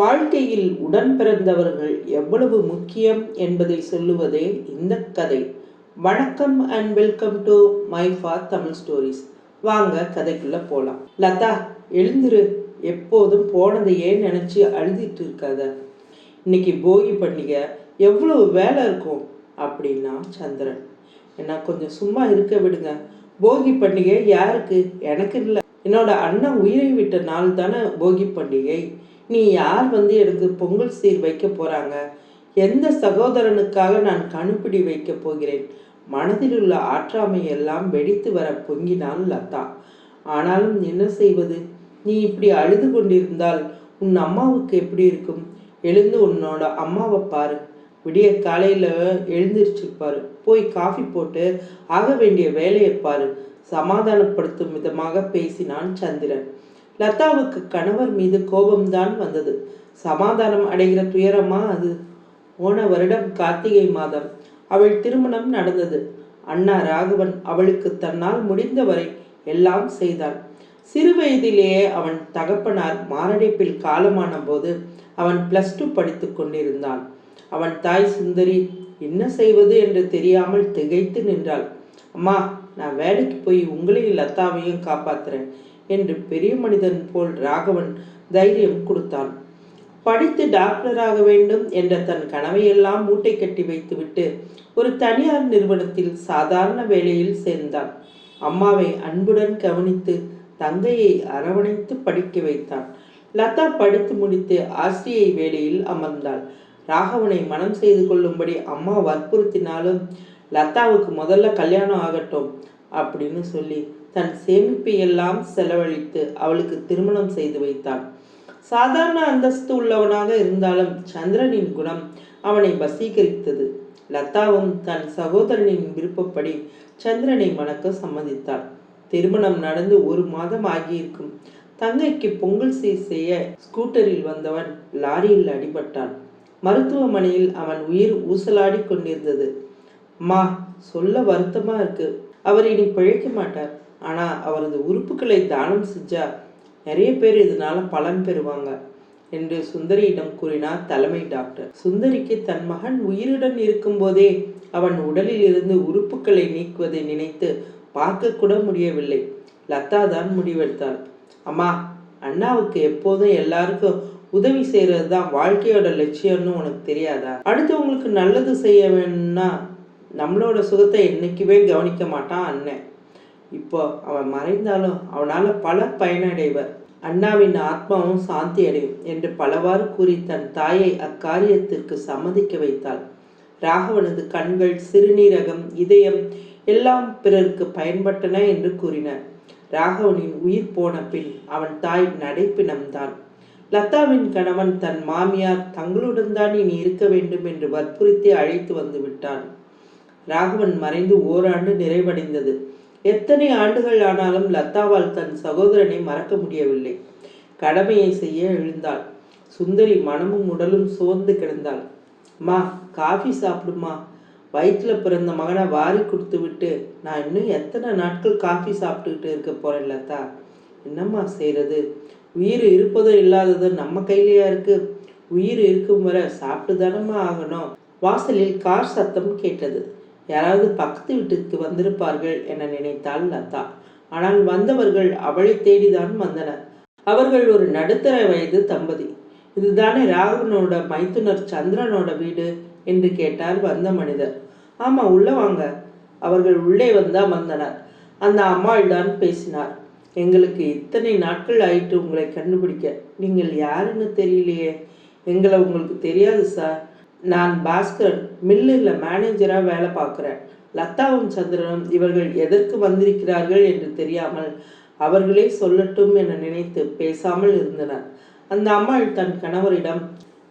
வாழ்க்கையில் உடன் பிறந்தவர்கள் எவ்வளவு முக்கியம் என்பதை சொல்லுவதே இந்த கதை. வணக்கம் and welcome to my for Tamil stories வாங்க கதைக்குள்ள போலாம். லதா எழுந்திரு. எப்போதும் போனதையே நினைச்சு அழுதிட்டு இருக்காத. இன்னைக்கு போகி பண்டிகை எவ்வளவு வேலை இருக்கும் அப்படின்னா சந்திரன். என்ன கொஞ்சம் சும்மா இருக்க விடுங்க. போகி பண்டிகை யாருக்கு? எனக்கு இல்லை. என்னோட அண்ணன் உயிரை விட்ட நாள் தானே போகி பண்டிகை. நீ யார் வந்து எனக்கு பொங்கல் சீர் வைக்க போறாங்க? எந்த சகோதரனுக்காக நான் கணுப்பிடி வைக்க போகிறேன்? மனதில் உள்ள ஆற்றாமை எல்லாம் வெடித்து வர பொங்கினாள் லதா. ஆனாலும் என்ன செய்வது? நீ இப்படி அழுது கொண்டிருந்தால் உன் அம்மாவுக்கு எப்படி இருக்கும்? எழுந்து உன்னோட அம்மாவை பாரு. விடிய காலையில் எழுந்திருச்சிருப்பாரு. போய் காஃபி போட்டு ஆக வேண்டிய வேலையை பாரு. சமாதானப்படுத்தும் விதமாக பேசினான் சந்திரன். லதாவுக்கு கணவர் மீது கோபம்தான் வந்தது. சமாதானம் அடைகிற துயரமா அது? போன வருடம் கார்த்திகை மாதம் அவள் திருமணம் நடந்தது. அண்ணா ராகவன் அவளுக்கு தன்னால் முடிந்தவரை எல்லாம் செய்தான் சிறு வயதிலேயே அவன் தகப்பனார் மாரடைப்பில் காலமான போது அவன் பிளஸ் டூ படித்து கொண்டிருந்தான். அவன் தாய் சுந்தரி என்ன செய்வது என்று தெரியாமல் திகைத்து நின்றாள். அம்மா நான் வேலைக்கு போய் உங்களையும் லத்தாவையும் காப்பாத்துறேன். என்று பெரிய மனிதன் போல் ராகவன் தைரியம் கொடுத்தான். படித்து டாக்டராக வேண்டும் என்ற தன் கனவையெல்லாம் மூட்டை கட்டி வைத்துவிட்டு ஒரு தனியார் நிறுவனத்தில் சாதாரண வேலையில் சேர்ந்தான். அம்மாவை அன்புடன் கவனித்து தங்கையை அரவணைத்து படிக்க வைத்தான். லதா படித்து முடித்து ஆசிரியை வேலையில் அமர்ந்தாள். ராகவனை மனம் செய்து கொள்ளும்படி அம்மா வற்புறுத்தினாலும் லதாவுக்கு முதல்ல கல்யாணம் ஆகட்டும் அப்படின்னு சொல்லி தன் சேமிப்பை எல்லாம் செலவழித்து அவளுக்கு திருமணம் செய்து வைத்தான். சாதாரண அந்தஸ்து உள்ளவனாக இருந்தாலும் சந்திரனின் குணம் அவனை வசீகரித்தது. லதாவும் தன் சகோதரனின் விருப்பப்படி சந்திரனை மணக்க சம்மதித்தாள். திருமணம் நடந்து ஒரு மாதம் ஆகியிருக்கும். தங்கைக்கு பொங்கல் சீர் செய்ய ஸ்கூட்டரில் வந்தவன் லாரியில் அடிபட்டான். மருத்துவமனையில் அவன் உயிர் ஊசலாடி கொண்டிருந்தது. அம்மா சொல்ல வருத்தமா இருக்கு. அவர் இனி பிழைக்க மாட்டார். ஆனால் அவரது உறுப்புகளை தானம் செஞ்சா நிறைய பேர் இதனால பலன் பெறுவாங்க என்று சுந்தரியிடம் கூறினார் தலைமை டாக்டர். சுந்தரிக்கு தன் மகன் உயிருடன் இருக்கும்போதே அவன் உடலில் இருந்து உறுப்புகளை நீக்குவதை நினைத்து பார்க்க கூட முடியவில்லை. லதா தான் முடிவெடுத்தாள். அம்மா அண்ணாவுக்கு எப்போதும் எல்லாருக்கும் உதவி செய்கிறது தான் வாழ்க்கையோட லட்சியம்னு உனக்கு தெரியாதா? அடுத்தவங்களுக்கு நல்லது செய்ய வேணும்னா நம்மளோட சுகத்தை என்னைக்குமே கவனிக்க மாட்டான் அண்ணன். இப்போ அவன் மறைந்தாலும் அவனால் பல பயனடைவர். அண்ணாவின் ஆத்மாவும் சாந்தி அடையும் என்று பலவாறு கூறி தன் தாயை அக்காரியத்திற்கு சம்மதிக்க வைத்தாள். ராகவனது கண்கள் சிறுநீரகம் இதயம் எல்லாம் பிறருக்கு பயன்பட்டன என்று கூறின. ராகவனின் உயிர் போன பின் அவன் தாய் நடைப்பினம்தான் லதாவின் கணவன் தன் மாமியார் தங்களுடன் தான் இனி இருக்க வேண்டும் என்று வற்புறுத்தி அழைத்து வந்து விட்டான். ராகவன் மறைந்து ஓராண்டு நிறைவடைந்தது. எத்தனை ஆண்டுகள் ஆனாலும் லதாவால் தன் சகோதரனை மறக்க முடியவில்லை. கடமையை செய்ய எழுந்தாள். சுந்தரி மனமும் உடலும் சோர்ந்து கிடந்தாள். அம்மா காஃபி சாப்பிடுமா? வயிற்றில் பிறந்த மகனை வாரி கொடுத்து விட்டு நான் இன்னும் எத்தனை நாட்கள் காஃபி சாப்பிட்டுக்கிட்டு இருக்க போகிறேன் லதா? என்னம்மா செய்கிறது உயிர் இருப்பதும் இல்லாததும் நம்ம கையிலையா இருக்கு? உயிர் இருக்கும் வரை சாப்பிட்டு தானம்மா ஆகணும்? வாசலில் கார் சத்தம் கேட்டது. யாராவது பக்கத்து வீட்டுக்கு வந்திருப்பார்கள் என நினைத்தாள் லதா. ஆனால் வந்தவர்கள் அவளை தேடிதான் வந்தனர். அவர்கள் ஒரு நடுத்தர வயது தம்பதி. இதுதானே ராகவனோட மைத்துனர் சந்திரனோட வீடு என்று கேட்டார் வந்த மனிதர். ஆமா உள்ள வாங்க. அவர்கள் உள்ளே வந்தா வந்தனர். அந்த அம்மாள் தான் பேசினார். எங்களுக்கு இத்தனை நாட்கள் ஆயிட்டு உங்களை கண்டுபிடிக்க. நீங்கள் யாருன்னு தெரியலையே. எங்களை உங்களுக்கு தெரியாது சார். நான் பாஸ்கர் மில்லில் மேனேஜராக வேலை பார்க்குறேன். லதாவும் சந்திரனும் இவர்கள் எதற்கு வந்திருக்கிறார்கள் என்று தெரியாமல் அவர்களே சொல்லட்டும் என நினைத்து பேசாமல் இருந்தனர். அந்த அம்மாள் தன் கணவரிடம்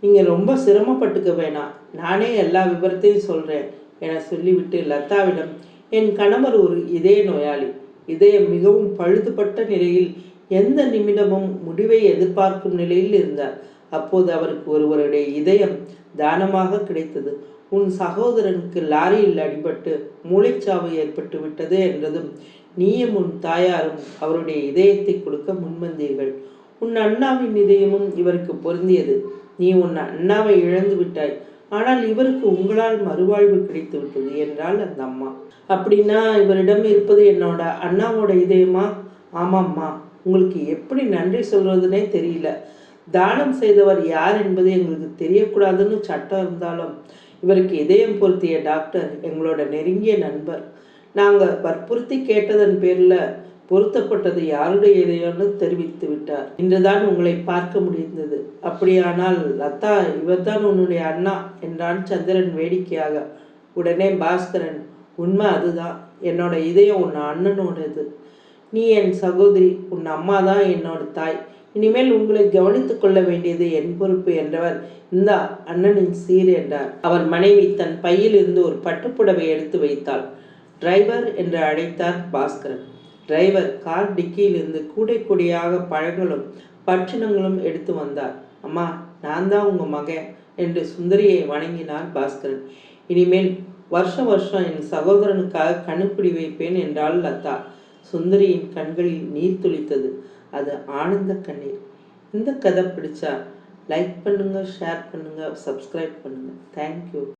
நீங்கள் ரொம்ப சிரமப்பட்டுக்க வேணாம். நானே எல்லா விவரத்தையும் சொல்கிறேன் என சொல்லிவிட்டு லதாவிடம் என் கணவர் ஒரு இதய நோயாளி. இதயம் மிகவும் பழுதுபட்ட நிலையில் எந்த நிமிடமும் முடிவை எதிர்பார்க்கும் நிலையில் இருந்தார். அப்போது அவருக்கு ஒருவருடைய இதயம் தானமாக கிடைத்தது. உன் சகோதரனுக்கு லாரியில் அடிபட்டு மூளைச்சாவு ஏற்பட்டு விட்டது என்றதும் நீயும் உன் தாயாரும் அவருடைய இதயத்தை கொடுக்க முன்வந்தீர்கள். உன் அண்ணாவின் இதயமும் இவருக்கு பொருந்தியது. நீ உன் அண்ணாவை இழந்து விட்டாய். ஆனால் இவருக்கு உங்களால் மறுவாழ்வு கிடைத்து விட்டது என்றாள் அந்த அம்மா. அப்படின்னா இவரிடம் இருப்பது என்னோட அண்ணாவோட இதயமா? ஆமாம்மா. உங்களுக்கு எப்படி நன்றி சொல்றதுனே தெரியல. தானம் செய்தவர் யார் என்பது எங்களுக்கு தெரியக்கூடாதுன்னு சட்டம் இருந்தாலும் இவருக்கு இதயம் பொருத்திய டாக்டர் எங்களோட நெருங்கிய நண்பர். நாங்கள் வற்புறுத்தி கேட்டதன் பேரில் பொருத்தப்பட்டது யாருடைய இதயம்னு தெரிவித்து விட்டார். இன்றுதான் உங்களை பார்க்க முடிந்தது. அப்படியானால் லதா இவர்தான் உன்னுடைய அண்ணா என்றான் சந்திரன் வேடிக்கையாக. உடனே பாஸ்கரன் உண்மை அதுதான். என்னோட இதயம் உன் அண்ணனோடது. நீ என் சகோதரி உன் அம்மா தான் என்னோட தாய். இனிமேல் உங்களை கவனித்துக் கொள்ள வேண்டியது என் பொறுப்பு என்றவர் இந்தா அண்ணனின் சீர் என்றார். அவர் மனைவி தன் பையில் இருந்து ஒரு பட்டுப்புடவை எடுத்து வைத்தாள். டிரைவர் என்று அழைத்தார் பாஸ்கரன். டிரைவர் கார் டிக்கியிலிருந்து கூடை கூடையாக பழங்களும் பட்சணங்களும் எடுத்து வந்தார். அம்மா நான் தான் உங்க மகன் என்று சுந்தரியை வணங்கினார் பாஸ்கரன். இனிமேல் வருஷம் வருஷம் என் சகோதரனுக்காக கணுப்பிடி வைப்பேன் என்றாள் லதா. சுந்தரியின் கண்களில் நீர் துளித்தது. அது ஆனந்த கண்ணீர். இந்த கதை பிடிச்சா லைக் பண்ணுங்கள் ஷேர் பண்ணுங்கள் சப்ஸ்கிரைப் பண்ணுங்கள் தேங்க்யூ